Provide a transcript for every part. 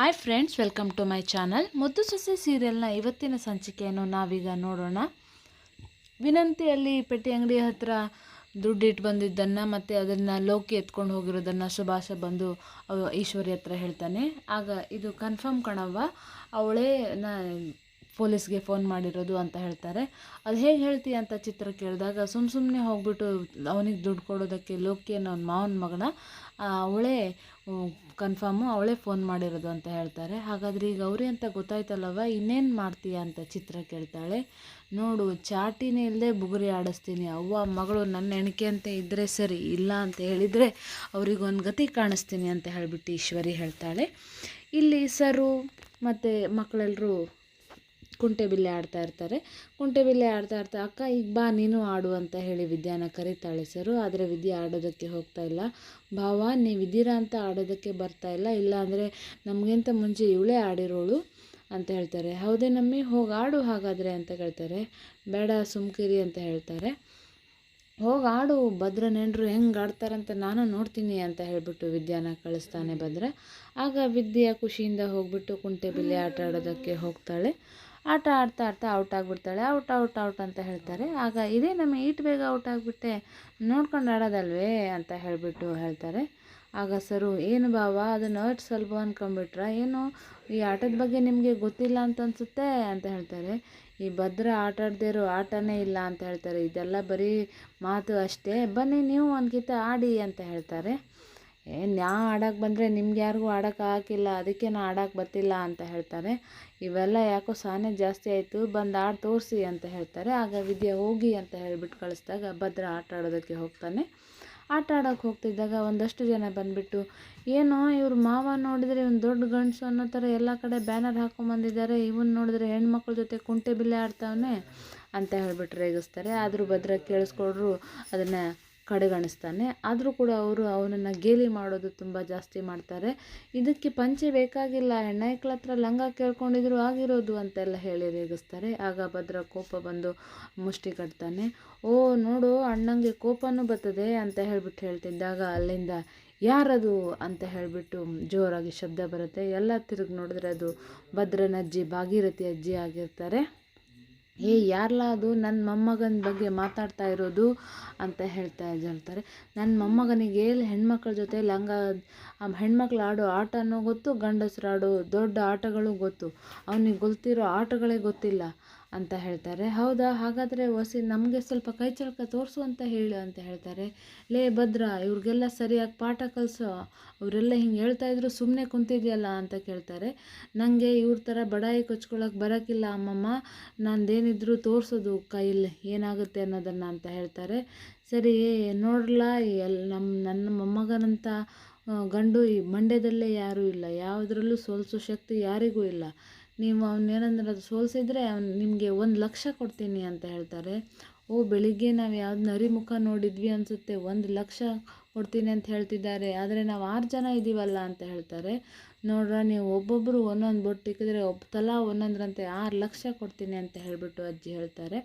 Hi friends welcome to my channel ಮುದ್ದು ಸೊಸೆ ಸೀರಿಯಲ್ನ ಇವತ್ತಿನ ಸಂಚಿಕೆಯನ್ನು ನಾವೀಗ ನೋಡೋಣ. ವಿನಂತಿಯಲ್ಲಿ ಪೆಟ್ಟಿ ಅಂಗಡಿ ಹತ್ರ ದುಡ್ಡಿಟ್ಟು ಬಂದಿದ್ದನ್ನು ಮತ್ತು ಅದನ್ನು ಲೋಕಿ ಎತ್ಕೊಂಡು ಹೋಗಿರೋದನ್ನು ಸುಭಾಷ ಬಂದು ಈಶ್ವರಿ ಹತ್ರ ಹೇಳ್ತಾನೆ. ಆಗ ಇದು ಕನ್ಫರ್ಮ್ ಕಣವ್ವ, ಅವಳೇ ನಾ ಪೊಲೀಸ್ಗೆ ಫೋನ್ ಮಾಡಿರೋದು ಅಂತ ಹೇಳ್ತಾರೆ. ಅದು ಹೇಗೆ ಹೇಳ್ತೀಯ ಅಂತ ಚಿತ್ರ ಕೇಳಿದಾಗ ಸುಮ್ಮ ಸುಮ್ಮನೆ ಹೋಗ್ಬಿಟ್ಟು ಅವನಿಗೆ ದುಡ್ಡು ಕೊಡೋದಕ್ಕೆ ಲೋಕಿ ಅನ್ನೋ ಮಾವನ ಮಗಳ ಅವಳೇ ಕನ್ಫರ್ಮು ಅವಳೇ ಫೋನ್ ಮಾಡಿರೋದು ಅಂತ ಹೇಳ್ತಾರೆ. ಹಾಗಾದ್ರೆ ಈಗ ಅವರೇ ಅಂತ ಗೊತ್ತಾಯ್ತಲ್ಲವ, ಇನ್ನೇನು ಮಾಡ್ತೀಯ ಅಂತ ಚಿತ್ರ ಕೇಳ್ತಾಳೆ. ನೋಡು, ಚಾಟಿನೇ ಇಲ್ಲದೆ ಬುಗುರಿ ಆಡಿಸ್ತೀನಿ. ಅವ್ವ, ಮಗಳು ನನ್ನ ಎಣಿಕೆ ಅಂತ ಇದ್ದರೆ ಸರಿ, ಇಲ್ಲ ಅಂತ ಹೇಳಿದರೆ ಅವ್ರಿಗೊಂದು ಗತಿ ಕಾಣಿಸ್ತೀನಿ ಅಂತ ಹೇಳಿಬಿಟ್ಟು ಈಶ್ವರಿ ಹೇಳ್ತಾಳೆ. ಇಲ್ಲಿ ಸರು ಮತ್ತು ಮಕ್ಕಳೆಲ್ಲರೂ ಕುಂಟೆಬಿಲ್ಲೆ ಆಡ್ತಾ ಇರ್ತಾರೆ. ಕುಂಟೆಬಿಲ್ಲೆ ಆಡ್ತಾ ಇರ್ತಾ ಅಕ್ಕ, ಈಗ ಬಾ, ನೀನು ಆಡು ಅಂತ ಹೇಳಿ ವಿದ್ಯಾನ ಕರೀತಾಳೆ. ಸರು, ಆದರೆ ವಿದ್ಯಾ ಆಡೋದಕ್ಕೆ ಹೋಗ್ತಾ ಇಲ್ಲ. ಭಾವ ನೀವಿದ್ದೀರಾ ಅಂತ ಆಡೋದಕ್ಕೆ ಬರ್ತಾ ಇಲ್ಲ. ಇಲ್ಲ ಅಂದರೆ ನಮಗಿಂತ ಮುಂಚೆ ಇವಳೇ ಆಡಿರೋಳು ಅಂತ ಹೇಳ್ತಾರೆ. ಹೌದೇ ನಮ್ಮಿ, ಹೋಗಿ ಆಡು ಹಾಗಾದರೆ ಅಂತ ಕೇಳ್ತಾರೆ. ಬೇಡ, ಸುಮ್ಕಿರಿ ಅಂತ ಹೇಳ್ತಾರೆ. ಹೋಗಿ ಆಡು, ಭದ್ರ ನೆಂಟರು ಹೆಂಗೆ ಆಡ್ತಾರಂತ ನಾನು ನೋಡ್ತೀನಿ ಅಂತ ಹೇಳಿಬಿಟ್ಟು ವಿದ್ಯಾನ ಕಳಿಸ್ತಾನೆ ಭದ್ರ. ಆಗ ವಿದ್ಯೆಯ ಖುಷಿಯಿಂದ ಹೋಗ್ಬಿಟ್ಟು ಕುಂಟೆಬಿಲ್ಲೆ ಆಟ ಆಡೋದಕ್ಕೆ ಹೋಗ್ತಾಳೆ. ಆಟ ಆಡ್ತಾ ಆಡ್ತಾ ಔಟ್ ಆಗಿಬಿಡ್ತಾಳೆ. ಔಟ್ ಔಟ್ ಔಟ್ ಅಂತ ಹೇಳ್ತಾರೆ. ಆಗ ಇದೇ ನಮ್ಮ ಈಟ್ ಬೇಗ ಔಟ್ ಆಗಿಬಿಟ್ಟೆ. ನೋಡ್ಕೊಂಡು ಆಡೋದಲ್ವೇ ಅಂತ ಹೇಳಿಬಿಟ್ಟು ಹೇಳ್ತಾರೆ. ಆಗ ಸರು, ಏನು ಬಾವ, ಅದನ್ನು ಅರ್ಟ್ ಸ್ವಲ್ಪ ಅಂದ್ಕೊಂಬಿಟ್ರ ಏನು ಈ ಆಟದ ಬಗ್ಗೆ ನಿಮಗೆ ಗೊತ್ತಿಲ್ಲ ಅಂತ ಅನಿಸುತ್ತೆ ಅಂತ ಹೇಳ್ತಾರೆ. ಈ ಭದ್ರ ಆಟ ಇರೋ ಆಟನೇ ಇಲ್ಲ ಅಂತ ಹೇಳ್ತಾರೆ. ಇದೆಲ್ಲ ಬರೀ ಮಾತು ಅಷ್ಟೇ. ಬನ್ನಿ ನೀವು ಒಂದು ಗೀತೆ ಆಡಿ ಅಂತ ಹೇಳ್ತಾರೆ. ಏ, ನಾ ಆಡೋಕೆ ಬಂದರೆ ನಿಮ್ಗೆ ಯಾರಿಗೂ ಆಡೋಕೆ ಹಾಕಿಲ್ಲ, ಅದಕ್ಕೆ ನಾ ಆಡೋಕೆ ಬರ್ತಿಲ್ಲ ಅಂತ ಹೇಳ್ತಾರೆ. ಇವೆಲ್ಲ ಯಾಕೋ ಸಾನೆ ಜಾಸ್ತಿ ಆಯಿತು, ಬಂದು ಆಡಿ ತೋರಿಸಿ ಅಂತ ಹೇಳ್ತಾರೆ. ಆಗ ವಿದ್ಯೆ ಹೋಗಿ ಅಂತ ಹೇಳಿಬಿಟ್ಟು ಕಳಿಸ್ದಾಗ ಭದ್ರ ಆಟ ಆಡೋದಕ್ಕೆ ಹೋಗ್ತಾನೆ. ಆಟ ಆಡೋಕೆ ಹೋಗ್ತಿದ್ದಾಗ ಒಂದಷ್ಟು ಜನ ಬಂದುಬಿಟ್ಟು, ಏನೋ ಇವ್ರ ಮಾವ ನೋಡಿದರೆ ಇವನು ದೊಡ್ಡ ಗಂಡಸು ಅನ್ನೋ ಥರ ಎಲ್ಲ ಕಡೆ ಬ್ಯಾನರ್ ಹಾಕೊಂಬಂದಿದ್ದಾರೆ, ಇವನು ನೋಡಿದ್ರೆ ಹೆಣ್ಮಕ್ಳ ಜೊತೆ ಕುಂಟೆ ಬಿಲ್ಲೆ ಆಡ್ತಾವನೆ ಅಂತ ಹೇಳ್ಬಿಟ್ಟು ರೇಗಿಸ್ತಾರೆ. ಆದರೂ ಭದ್ರ ಕೇಳಿಸ್ಕೊಡ್ರು, ಅದನ್ನು ಕಡೆಗಣಿಸ್ತಾನೆ. ಆದರೂ ಕೂಡ ಅವರು ಅವನನ್ನು ಗೇಲಿ ಮಾಡೋದು ತುಂಬ ಜಾಸ್ತಿ ಮಾಡ್ತಾರೆ. ಇದಕ್ಕೆ ಪಂಚೆ ಬೇಕಾಗಿಲ್ಲ. ಹೆಣ್ಣೈಕ್ಳ ಹತ್ರ ಲಂಗ ಕೇಳ್ಕೊಂಡಿದ್ರು ಆಗಿರೋದು ಅಂತೆಲ್ಲ ಹೇಳಿ ರೇಗಿಸ್ತಾರೆ. ಆಗ ಭದ್ರ ಕೋಪ ಬಂದು ಮುಷ್ಟಿ ಕಟ್ತಾನೆ. ಓ, ನೋಡು, ಅಣ್ಣಂಗೆ ಕೋಪನೂ ಬರ್ತದೆ ಅಂತ ಹೇಳ್ಬಿಟ್ಟು ಹೇಳ್ತಿದ್ದಾಗ ಅಲ್ಲಿಂದ, ಯಾರದು ಅಂತ ಹೇಳಿಬಿಟ್ಟು ಜೋರಾಗಿ ಶಬ್ದ ಬರುತ್ತೆ. ಎಲ್ಲ ತಿರುಗಿ ನೋಡಿದ್ರೆ ಅದು ಭದ್ರನಜ್ಜಿ ಭಾಗೀರಥಿ ಅಜ್ಜಿ ಆಗಿರ್ತಾರೆ. ಏ ಯಾರಲ್ಲ ಅದು ನನ್ನ ಮೊಮ್ಮಗನ ಬಗ್ಗೆ ಮಾತಾಡ್ತಾ ಇರೋದು ಅಂತ ಹೇಳ್ತಾ ಹೇಳ್ತಾರೆ ನನ್ನ ಮೊಮ್ಮಗನಿಗೆ ಹೆಣ್ಮಕ್ಳ ಜೊತೆ ಲಂಗ ಹೆಣ್ಮಕ್ಳು ಆಡೋ ಆಟನೂ ಗೊತ್ತು, ಗಂಡಸ್ರು ಆಡೋ ದೊಡ್ಡ ಆಟಗಳು ಗೊತ್ತು. ಅವ್ನಿಗೆ ಗೊತ್ತಿರೋ ಆಟಗಳೇ ಗೊತ್ತಿಲ್ಲ. ಅಂತ ಹೇಳ್ತಾರೆ. ಹೌದಾ? ಹಾಗಾದರೆ ವಸಿ, ನಮಗೆ ಸ್ವಲ್ಪ ಕೈ ಚಳಕ ತೋರಿಸು ಅಂತ ಹೇಳು ಅಂತ ಹೇಳ್ತಾರೆ. ಲೇ ಭದ್ರ, ಇವ್ರಿಗೆಲ್ಲ ಸರಿಯಾಗಿ ಪಾಠ ಕಲಿಸೋ. ಅವರೆಲ್ಲ ಹಿಂಗೆ ಹೇಳ್ತಾ ಇದ್ರು ಸುಮ್ಮನೆ ಕುಂತಿದ್ಯಲ್ಲ ಅಂತ ಕೇಳ್ತಾರೆ. ನನಗೆ ಇವ್ರ ಥರ ಬಡಾಯಿ ಕೊಚ್ಕೊಳಕ್ಕೆ ಬರೋಕ್ಕಿಲ್ಲ ಅಮ್ಮಮ್ಮ. ನಂದೇನಿದ್ರು ತೋರಿಸೋದು ಕೈಲಿ ಏನಾಗುತ್ತೆ ಅನ್ನೋದನ್ನು ಅಂತ ಹೇಳ್ತಾರೆ. ಸರಿ ನೋಡ್ಲಾ ಎಲ್ ನಮ್ಮ ನನ್ನ ಮೊಮ್ಮಗನಂತ ಗಂಡು ಈ ಮಂಡ್ಯದಲ್ಲೇ ಯಾರೂ ಇಲ್ಲ. ಯಾವುದರಲ್ಲೂ ಸೋಲಿಸೋ ಶಕ್ತಿ ಯಾರಿಗೂ ಇಲ್ಲ. ನೀವು ಅವನ್ನೇನಂದ್ರೆ ಅದು ಸೋಲಿಸಿದ್ರೆ ಅವ್ನು ನಿಮಗೆ ಒಂದು ಲಕ್ಷ ಕೊಡ್ತೀನಿ ಅಂತ ಹೇಳ್ತಾರೆ. ಓ, ಬೆಳಿಗ್ಗೆ ನಾವು ಯಾವ್ದು ನರಿ ಮುಖ ನೋಡಿದ್ವಿ ಅನಿಸುತ್ತೆ, ಒಂದು ಲಕ್ಷ ಕೊಡ್ತೀನಿ ಅಂತ ಹೇಳ್ತಿದ್ದಾರೆ. ಆದರೆ ನಾವು ಆರು ಜನ ಇದ್ದೀವಲ್ಲ ಅಂತ ಹೇಳ್ತಾರೆ. ನೋಡ್ರ, ನೀವು ಒಬ್ಬೊಬ್ಬರು ಒಂದೊಂದು ಬೊಟ್ಟು ಇಕ್ಕಿದ್ರೆ ಒಬ್ಬ ತಲಾ ಒಂದೊಂದ್ರಂತೆ ಆರು ಲಕ್ಷ ಕೊಡ್ತೀನಿ ಅಂತ ಹೇಳಿಬಿಟ್ಟು ಅಜ್ಜಿ ಹೇಳ್ತಾರೆ.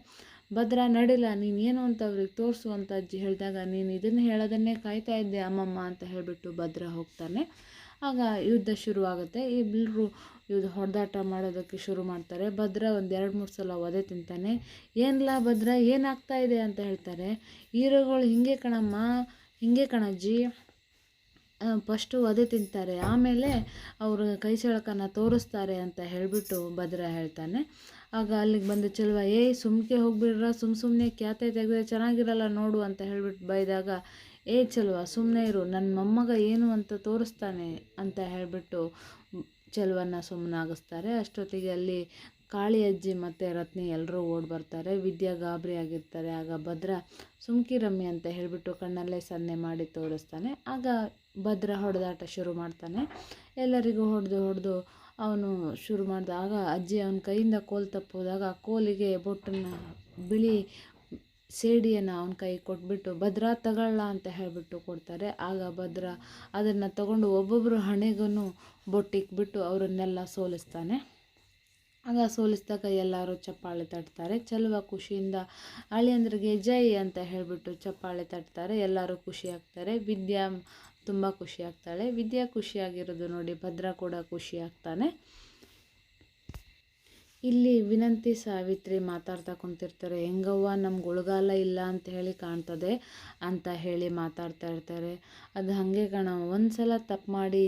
ಭದ್ರ ನಡಿಲ್ಲ ನೀನು ಏನು ಅಂತ ಅವ್ರಿಗೆ ತೋರಿಸು ಅಂತ ಅಜ್ಜಿ ಹೇಳಿದಾಗ, ನೀನು ಇದನ್ನು ಹೇಳೋದನ್ನೇ ಕಾಯ್ತಾ ಇದ್ದೆ ಅಮ್ಮಮ್ಮ ಅಂತ ಹೇಳಿಬಿಟ್ಟು ಭದ್ರ ಹೋಗ್ತಾನೆ. ಆಗ ಯುದ್ಧ ಶುರುವಾಗುತ್ತೆ. ಇಬ್ಬರು ಇವ್ರು ಹೊಡೆದಾಟ ಮಾಡೋದಕ್ಕೆ ಶುರು ಮಾಡ್ತಾರೆ. ಭದ್ರ ಒಂದು ಎರಡು ಮೂರು ಸಲ ಒದೆ ತಿಂತಾನೆ. ಏನಿಲ್ಲ ಭದ್ರ? ಏನಾಗ್ತಾ ಇದೆ ಅಂತ ಹೇಳ್ತಾರೆ. ಹೀರೋಗಳು ಹಿಂಗೆ ಕಣಮ್ಮ, ಹಿಂಗೆ ಕಣಜ್ಜಿ. ಫಸ್ಟು ಒದೆ ತಿಂತಾರೆ. ಆಮೇಲೆ ಅವರು ಕೈ ಚಳಕನ್ನು ತೋರಿಸ್ತಾರೆ ಅಂತ ಹೇಳಿಬಿಟ್ಟು ಭದ್ರ ಹೇಳ್ತಾನೆ. ಆಗ ಅಲ್ಲಿಗೆ ಬಂದು ಚೆಲುವ, ಏಯ್ ಸುಮ್ಕೆ ಹೋಗ್ಬಿಡ್ರ ಸುಮ್ಮ ಸುಮ್ಮನೆ ಖ್ಯಾತೆ ತೆಗೆದ್ರೆ ಚೆನ್ನಾಗಿರಲ್ಲ ನೋಡು ಅಂತ ಹೇಳಿಬಿಟ್ಟು ಬೈದಾಗ ಏ ಚೆಲುವ ಸುಮ್ಮನೆ ಇರು. ನನ್ನ ಮೊಮ್ಮಗ ಏನು ಅಂತ ತೋರಿಸ್ತಾನೆ ಅಂತ ಹೇಳಿಬಿಟ್ಟು ಚೆಲುವನ್ನ ಸುಮ್ಮನಾಗಿಸ್ತಾರೆ ಅಷ್ಟೊತ್ತಿಗೆ ಅಲ್ಲಿ ಕಾಳಿ ಅಜ್ಜಿ ಮತ್ತು ರತ್ನಿ ಎಲ್ಲರೂ ಓಡಿ ಬರ್ತಾರೆ. ವಿದ್ಯಾ ಗಾಬರಿ ಆಗಿರ್ತಾರೆ. ಆಗ ಭದ್ರ, ಸುಮ್ಕಿ ರಮ್ಮಿ ಅಂತ ಹೇಳಿಬಿಟ್ಟು ಕಣ್ಣಲ್ಲೇ ಸನ್ನೆ ಮಾಡಿ ತೋರಿಸ್ತಾನೆ. ಆಗ ಭದ್ರ ಹೊಡೆದಾಟ ಶುರು ಮಾಡ್ತಾನೆ. ಎಲ್ಲರಿಗೂ ಹೊಡೆದು ಹೊಡೆದು ಅವನು ಶುರು ಮಾಡಿದಾಗ ಅಜ್ಜಿ ಅವನ ಕೈಯಿಂದ ಕೋಲು ತಪ್ಪೋದಾಗ ಆ ಕೋಲಿಗೆ ಬೊಟ್ಟನ್ನು ಬಿಳಿ ಸೇಡಿಯನ್ನು ಅವನ ಕೈ ಕೊಟ್ಬಿಟ್ಟು, ಭದ್ರ ತಗೊಳ್ಳ ಅಂತ ಹೇಳಿಬಿಟ್ಟು ಕೊಡ್ತಾರೆ. ಆಗ ಭದ್ರ ಅದನ್ನು ತಗೊಂಡು ಒಬ್ಬೊಬ್ಬರು ಹಣೆಗೂ ಬೊಟ್ಟಿಕ್ಬಿಟ್ಟು ಅವರನ್ನೆಲ್ಲ ಸೋಲಿಸ್ತಾನೆ. ಆಗ ಸೋಲಿಸಿದಾಗ ಎಲ್ಲರೂ ಚಪ್ಪಾಳೆ ತಟ್ತಾರೆ. ಚೆಲುವ ಖುಷಿಯಿಂದ ಅಳಿಯಂದ್ರಿಗೆ ಜೈ ಅಂತ ಹೇಳಿಬಿಟ್ಟು ಚಪ್ಪಾಳೆ ತಟ್ತಾರೆ. ಎಲ್ಲರೂ ಖುಷಿಯಾಗ್ತಾರೆ ವಿದ್ಯಾ ತುಂಬ ಖುಷಿ ಆಗ್ತಾಳೆ. ವಿದ್ಯಾ ಖುಷಿಯಾಗಿರೋದು ನೋಡಿ ಭದ್ರ ಕೂಡ ಖುಷಿ ಆಗ್ತಾನೆ. ಇಲ್ಲಿ ವಿನಂತಿ ಸಾವಿತ್ರಿ ಮಾತಾಡ್ತಾ ಕುಂತಿರ್ತಾರೆ, ಹೆಂಗವ್ವ, ನಮ್ಗೆ ಉಳ್ಗಾಲ ಇಲ್ಲ ಅಂತ ಹೇಳಿ ಕಾಣ್ತದೆ ಅಂತ ಹೇಳಿ ಮಾತಾಡ್ತಾ ಇರ್ತಾರೆ. ಅದು ಹಾಗೆ ಕಣವ್ವ ಒಂದು ಸಲ ತಪ್ಪು ಮಾಡಿ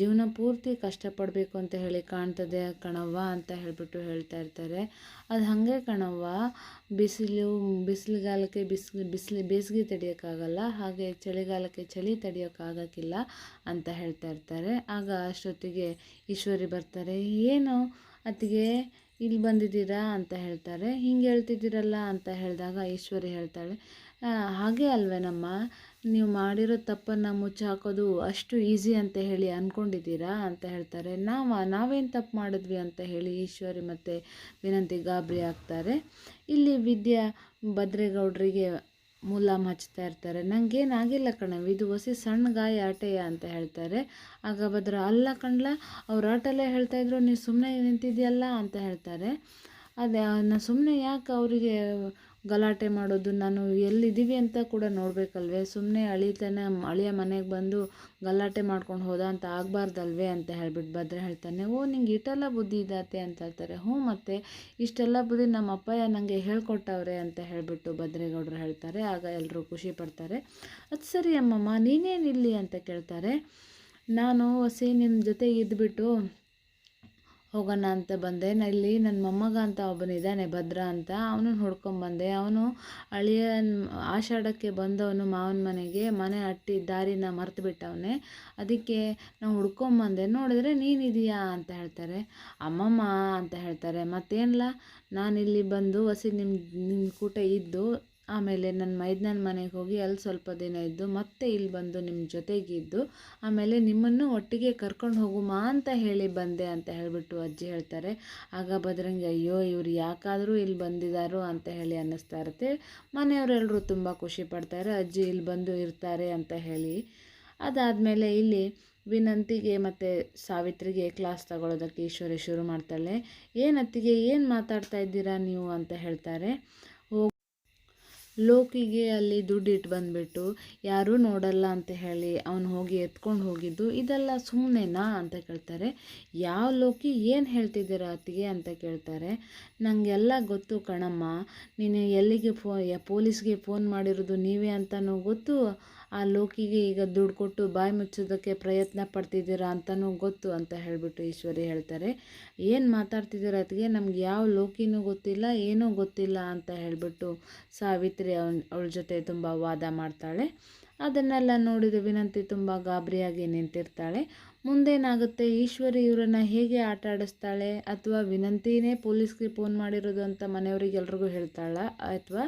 ಜೀವನ ಪೂರ್ತಿ ಕಷ್ಟಪಡಬೇಕು ಅಂತ ಹೇಳಿ ಕಾಣ್ತದೆ ಕಣವ್ವ ಅಂತ ಹೇಳಿಬಿಟ್ಟು ಹೇಳ್ತಾ ಇರ್ತಾರೆ. ಅದು ಹಾಗೆ ಕಣವ್ವ, ಬಿಸಿಲು, ಬಿಸಿಲುಗಾಲಕ್ಕೆ ಬಿಸಿಲು ಬಿಸಿಲು, ಬೇಸಿಗೆ ತಡೆಯೋಕ್ಕಾಗಲ್ಲ, ಹಾಗೆ ಚಳಿಗಾಲಕ್ಕೆ ಚಳಿ ತಡೆಯೋಕ್ಕಾಗೋಕ್ಕಿಲ್ಲ ಅಂತ ಹೇಳ್ತಾ ಇರ್ತಾರೆ. ಆಗ ಅಷ್ಟೊತ್ತಿಗೆ ಈಶ್ವರಿ ಬರ್ತಾರೆ, ಏನು ಅತ್ತಿಗೆ ಇಲ್ಲಿ ಬಂದಿದ್ದೀರಾ? ಅಂತ ಹೇಳ್ತಾರೆ. ಹಿಂಗೆ ಹೇಳ್ತಿದ್ದೀರಲ್ಲ? ಅಂತ ಹೇಳಿದಾಗ ಈಶ್ವರಿ ಹೇಳ್ತಾಳೆ "ಆ, ಹಾಗೆ ಅಲ್ವೇನಮ್ಮ ನೀವು ಮಾಡಿರೋ ತಪ್ಪನ್ನು ಮುಚ್ಚಾಕೋದು ಅಷ್ಟು ಈಸಿ ಅಂತ ಹೇಳಿ ಅಂದ್ಕೊಂಡಿದ್ದೀರಾ ಅಂತ ಹೇಳ್ತಾರೆ. ನಾವು ನಾವೇನು ತಪ್ಪು ಮಾಡಿದ್ವಿ? ಅಂತ ಹೇಳಿ ಈಶ್ವರಿ ಮತ್ತು ವಿನಂತಿ ಗಾಬರಿ ಆಗ್ತಾರೆ. ಇಲ್ಲಿ ವಿದ್ಯಾ ಭದ್ರೇಗೌಡರಿಗೆ ಮುಲಾಮ್ ಹಚ್ತಾ ಇರ್ತಾರೆ. ನನಗೇನಾಗಿಲ್ಲ ಕಣವ್ ಇದು ಹೊಸಿ ಸಣ್ಣ ಗಾಯ ಆಟೆಯ ಅಂತ ಹೇಳ್ತಾರೆ. ಆಗ ಭದ್ರ ಅಲ್ಲ ಕಣ್ಲ ಅವ್ರು ಆಟಲ್ಲೇ ಹೇಳ್ತಾ ಇದ್ರು ನೀವು ಸುಮ್ಮನೆ ನಿಂತಿದ್ಯಲ್ಲ ಅಂತ ಹೇಳ್ತಾರೆ. ಅದೇ ನಾನು ಸುಮ್ಮನೆ ಯಾಕೆ ಅವರಿಗೆ ಗಲಾಟೆ ಮಾಡೋದು, ನಾನು ಎಲ್ಲಿದ್ದೀವಿ ಅಂತ ಕೂಡ ನೋಡಬೇಕಲ್ವೇ? ಸುಮ್ಮನೆ ಅಳಿತನ, ಅಳಿಯ ಮನೆಗೆ ಬಂದು ಗಲಾಟೆ ಮಾಡ್ಕೊಂಡು ಹೋದ ಅಂತ ಆಗಬಾರ್ದಲ್ವೇ ಅಂತ ಹೇಳ್ಬಿಟ್ಟು ಭದ್ರ ಹೇಳ್ತಾನೆ, ಓ ನಿಂಗೆ ಇಷ್ಟೆಲ್ಲ ಬುದ್ಧಿ ಇದಾತೆ ಅಂತ ಹೇಳ್ತಾರೆ. ಹ್ಞೂ ಮತ್ತೆ, ಇಷ್ಟೆಲ್ಲ ಬುದ್ಧಿ ನಮ್ಮ ಅಪ್ಪಯ್ಯ ನನಗೆ ಹೇಳ್ಕೊಟ್ಟವ್ರೆ ಅಂತ ಹೇಳಿಬಿಟ್ಟು ಭದ್ರೇಗೌಡರು ಹೇಳ್ತಾರೆ, ಆಗ ಎಲ್ಲರೂ ಖುಷಿ ಪಡ್ತಾರೆ. ಅದು ಸರಿ ಅಮ್ಮಮ್ಮ ನೀನೇನಿಲ್ಲಿ ಅಂತ ಕೇಳ್ತಾರೆ. ನಾನು ಹೊಸಿ ನಿಮ್ಮ ಜೊತೆ ಇದ್ಬಿಟ್ಟು ಹೋಗೋಣ ಅಂತ ಬಂದೆ. ನಲ್ಲಿ ನನ್ನ ಮೊಮ್ಮಗ ಅಂತ ಒಬ್ಬನಿದ್ದಾನೆ ಭದ್ರ ಅಂತ. ಅವನನ್ನು ಹುಡ್ಕೊಂಬಂದೆ ಅವನು ಅಳಿಯ ಆಷಾಢಕ್ಕೆ ಬಂದವನು ಮಾವನ ಮನೆಗೆ. ಮನೆ ಅಟ್ಟಿ ದಾರಿನ ಮರೆತು ಬಿಟ್ಟವನೇ. ಅದಕ್ಕೆ ನಾವು ಹುಡ್ಕೊಂಬಂದೆ ನೋಡಿದ್ರೆ ನೀನಿದೆಯಾ ಅಂತ ಹೇಳ್ತಾರೆ. ಅಮ್ಮಮ್ಮ ಅಂತ ಹೇಳ್ತಾರೆ. ಮತ್ತೇನಿಲ್ಲ ನಾನಿಲ್ಲಿ ಬಂದು ಹೊಸಿ ನಿಮ್ಮ ನಿಮ್ಮ ಕೂಟ ಇದ್ದು ಆಮೇಲೆ ನನ್ನ ಮೈದ್ನನ ಮನೆಗೆ ಹೋಗಿ ಅಲ್ಲಿ ಸ್ವಲ್ಪ ದಿನ ಇದ್ದು ಮತ್ತೆ ಇಲ್ಲಿ ಬಂದು ನಿಮ್ಮ ಜೊತೆಗಿದ್ದು, ಆಮೇಲೆ ನಿಮ್ಮನ್ನು ಒಟ್ಟಿಗೆ ಕರ್ಕೊಂಡು ಹೋಗುಮಾ ಅಂತ ಹೇಳಿ ಬಂದೆ ಅಂತ ಹೇಳಿಬಿಟ್ಟು ಅಜ್ಜಿ ಹೇಳ್ತಾರೆ. ಆಗ ಬದ್ರಂಗೆ ಅಯ್ಯೋ, ಇವ್ರು ಯಾಕಾದರೂ ಇಲ್ಲಿ ಬಂದಿದ್ದಾರೋ ಅಂತ ಹೇಳಿ ಅನ್ನಿಸ್ತಾ ಇರುತ್ತೆ. ಮನೆಯವರೆಲ್ಲರೂ ತುಂಬ ಖುಷಿ ಪಡ್ತಾರೆ. ಅಜ್ಜಿ ಇಲ್ಲಿ ಬಂದು ಇರ್ತಾರೆ ಅಂತ ಹೇಳಿ. ಅದಾದಮೇಲೆ ಇಲ್ಲಿ ವಿನಂತಿಗೆ ಮತ್ತು ಸಾವಿತ್ರಿಗೆ ಕ್ಲಾಸ್ ತಗೊಳ್ಳೋದಕ್ಕೆ ಈಶ್ವರಿ ಶುರು ಮಾಡ್ತಾಳೆ. ಏನತ್ತಿಗೆ ಏನು ಮಾತಾಡ್ತಾ ಇದ್ದೀರಾ ನೀವು? ಅಂತ ಹೇಳ್ತಾರೆ. ಲೋಕಿಗೆ ಅಲ್ಲಿ ದುಡ್ಡು ಇಟ್ಟು ಬಂದುಬಿಟ್ಟು, ಯಾರೂ ನೋಡಲ್ಲ ಅಂತ ಹೇಳಿ ಅವನು ಹೋಗಿ ಎತ್ಕೊಂಡು ಹೋಗಿದ್ದು, ಇದೆಲ್ಲ ಸುಮ್ಮನೆನಾ ಅಂತ ಕೇಳ್ತಾರೆ. ಯಾವ ಲೋಕಿ ಏನು ಹೇಳ್ತಿದ್ದೀರ ಅತ್ತಿಗೆ? ಅಂತ ಕೇಳ್ತಾರೆ. ನನಗೆಲ್ಲ ಗೊತ್ತು ಕಣಮ್ಮ. ನೀನು ಎಲ್ಲಿಗೆ ಫೋ ಪೊಲೀಸ್ಗೆ ಫೋನ್ ಮಾಡಿರೋದು ನೀವೇ ಅಂತಲೂ ಗೊತ್ತು. ಆ ಲೋಕಿಗೆ ಈಗ ದುಡ್ಡು ಕೊಟ್ಟು ಬಾಯಿ ಮುಚ್ಚೋದಕ್ಕೆ ಪ್ರಯತ್ನ ಪಡ್ತಿದ್ದೀರಾ ಅಂತಲೂ ಗೊತ್ತು ಅಂತ ಹೇಳಿಬಿಟ್ಟು ಈಶ್ವರಿ ಹೇಳ್ತಾರೆ. ಏನು ಮಾತಾಡ್ತಿದ್ದೀರ? ಅದಕ್ಕೆ ನಮ್ಗೆ ಯಾವ ಲೋಕಿನೂ ಗೊತ್ತಿಲ್ಲ, ಏನೂ ಗೊತ್ತಿಲ್ಲ ಅಂತ ಹೇಳಿಬಿಟ್ಟು ಸಾವಿತ್ರಿ ಅವನ, ಅವಳ ಜೊತೆ ತುಂಬ ವಾದ ಮಾಡ್ತಾಳೆ. ಅದನ್ನೆಲ್ಲ ನೋಡಿದ ವಿನಂತಿ ತುಂಬ ಗಾಬರಿಯಾಗಿ ನಿಂತಿರ್ತಾಳೆ. ಮುಂದೇನಾಗುತ್ತೆ? ಈಶ್ವರಿ ಇವರನ್ನು ಹೇಗೆ ಆಟ ಆಡಿಸ್ತಾಳೆ ಅಥವಾ ವಿನಂತಿನೇ ಪೊಲೀಸ್ಗೆ ಫೋನ್ ಮಾಡಿರೋದು ಅಂತ ಮನೆಯವರಿಗೆಲ್ರಿಗೂ ಹೇಳ್ತಾಳ? ಅಥವಾ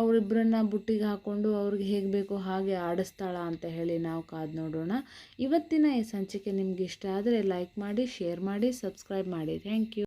ಅವರಿಬ್ಬರನ್ನ ಬುಟ್ಟಿಗೆ ಹಾಕ್ಕೊಂಡು ಅವ್ರಿಗೆ ಹೇಗೆ ಬೇಕೋ ಹಾಗೆ ಆಡಿಸ್ತಾಳ ಅಂತ ಹೇಳಿ ನಾವು ಕಾದು ನೋಡೋಣ. ಇವತ್ತಿನ ಈ ಸಂಚಿಕೆ ನಿಮ್ಗೆ ಇಷ್ಟ ಆದರೆ ಲೈಕ್ ಮಾಡಿ ಶೇರ್ ಮಾಡಿ ಸಬ್ಸ್ಕ್ರೈಬ್ ಮಾಡಿ. Thank you